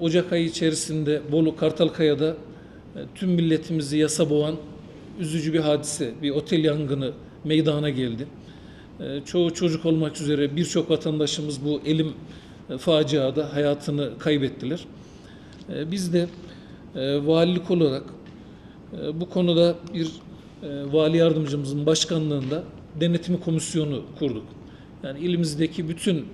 Ocak ayı içerisinde Bolu Kartalkaya'da e, tüm milletimizi yasa boğan üzücü bir hadise, bir otel yangını meydana geldi. E, Çoğu çocuk olmak üzere birçok vatandaşımız bu elim e, faciada hayatını kaybettiler. E, Biz de e, valilik olarak bu konuda bir vali yardımcımızın başkanlığında denetimi komisyonu kurduk. Yani ilimizdeki bütün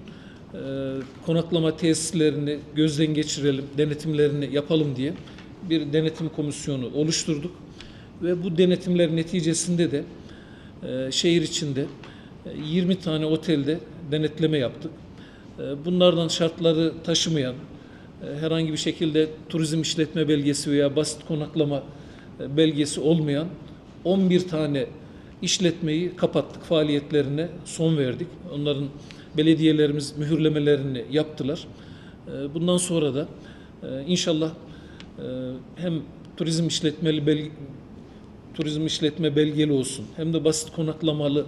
konaklama tesislerini gözden geçirelim, denetimlerini yapalım diye bir denetim komisyonu oluşturduk. Ve bu denetimler neticesinde de e, şehir içinde e, 20 tane otelde denetleme yaptık. E, Bunlardan şartları taşımayan, e, herhangi bir şekilde turizm işletme belgesi veya basit konaklama e, belgesi olmayan 11 tane işletmeyi kapattık, faaliyetlerine son verdik. Onların belediyelerimiz mühürlemelerini yaptılar. E, Bundan sonra da e, inşallah e, hem turizm işletmeli turizm işletme belgeli olsun hem de basit konaklamalı e,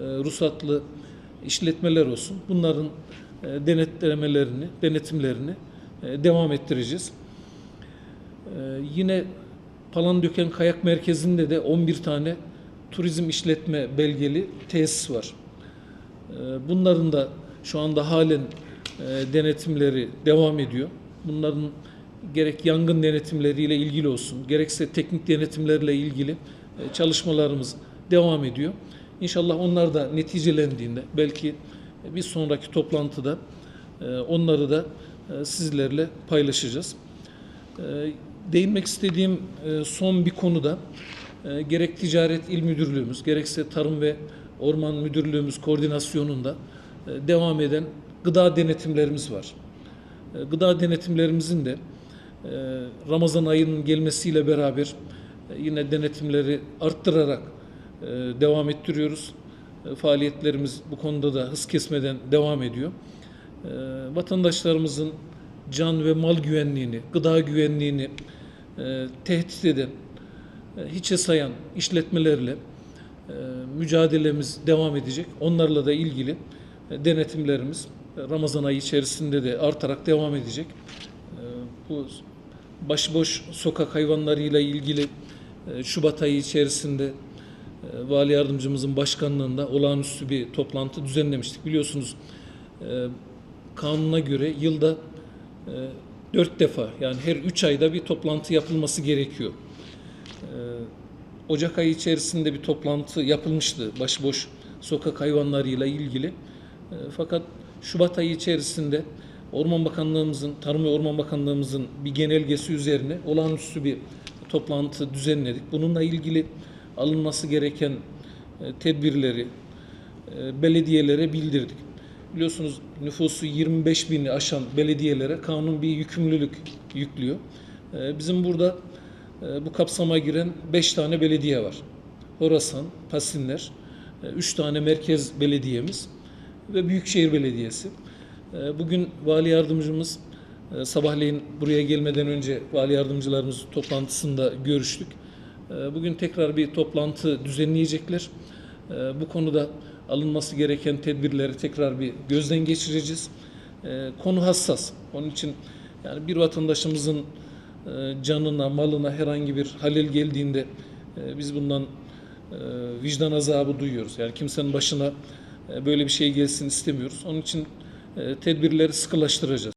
ruhsatlı işletmeler olsun. Bunların denetlemelerini, denetimlerini devam ettireceğiz. Yine Palandöken Kayak Merkezi'nde de 11 tane turizm işletme belgeli tesis var. E, Bunların da şu anda halen e, denetimleri devam ediyor. Bunların gerek yangın denetimleriyle ilgili olsun, gerekse teknik denetimlerle ilgili e, çalışmalarımız devam ediyor. İnşallah onlar da neticelendiğinde belki bir sonraki toplantıda e, onları da sizlerle paylaşacağız. Değinmek istediğim son bir konuda gerek Ticaret İl Müdürlüğümüz, gerekse Tarım ve Orman Müdürlüğümüz koordinasyonunda e, devam eden gıda denetimlerimiz var. E, Gıda denetimlerimizin de e, Ramazan ayının gelmesiyle beraber yine denetimleri arttırarak devam ettiriyoruz. Faaliyetlerimiz bu konuda da hız kesmeden devam ediyor. Vatandaşlarımızın can ve mal güvenliğini, gıda güvenliğini tehdit eden, hiçe sayan işletmelerle mücadelemiz devam edecek. Onlarla da ilgili e, denetimlerimiz e, Ramazan ayı içerisinde de artarak devam edecek. E, Bu başıboş sokak hayvanlarıyla ilgili e, Şubat ayı içerisinde Vali Yardımcımızın başkanlığında olağanüstü bir toplantı düzenlemiştik. Biliyorsunuz kanuna göre yılda dört defa yani her üç ayda bir toplantı yapılması gerekiyor. Ocak ayı içerisinde bir toplantı yapılmıştı başıboş sokak hayvanlarıyla ilgili. E, Fakat Şubat ayı içerisinde Orman Bakanlığımızın, Tarım ve Orman Bakanlığımızın bir genelgesi üzerine olağanüstü bir toplantı düzenledik. Bununla ilgili alınması gereken e, tedbirleri e, belediyelere bildirdik. Biliyorsunuz nüfusu 25 bini aşan belediyelere kanun bir yükümlülük yüklüyor. Bizim burada bu kapsama giren 5 tane belediye var. Horasan, Pasinler, 3 tane merkez belediyemiz ve Büyükşehir Belediyesi. E, Bugün vali yardımcımız e, sabahleyin buraya gelmeden önce vali yardımcılarımız toplantısında görüştük. E, Bugün tekrar bir toplantı düzenleyecekler. E, Bu konuda alınması gereken tedbirleri tekrar bir gözden geçireceğiz. E, Konu hassas. Onun için yani bir vatandaşımızın e, canına, malına herhangi bir halel geldiğinde e, biz bundan e, vicdan azabı duyuyoruz. Yani kimsenin başına e, böyle bir şey gelsin istemiyoruz. Onun için e, tedbirleri sıkılaştıracağız.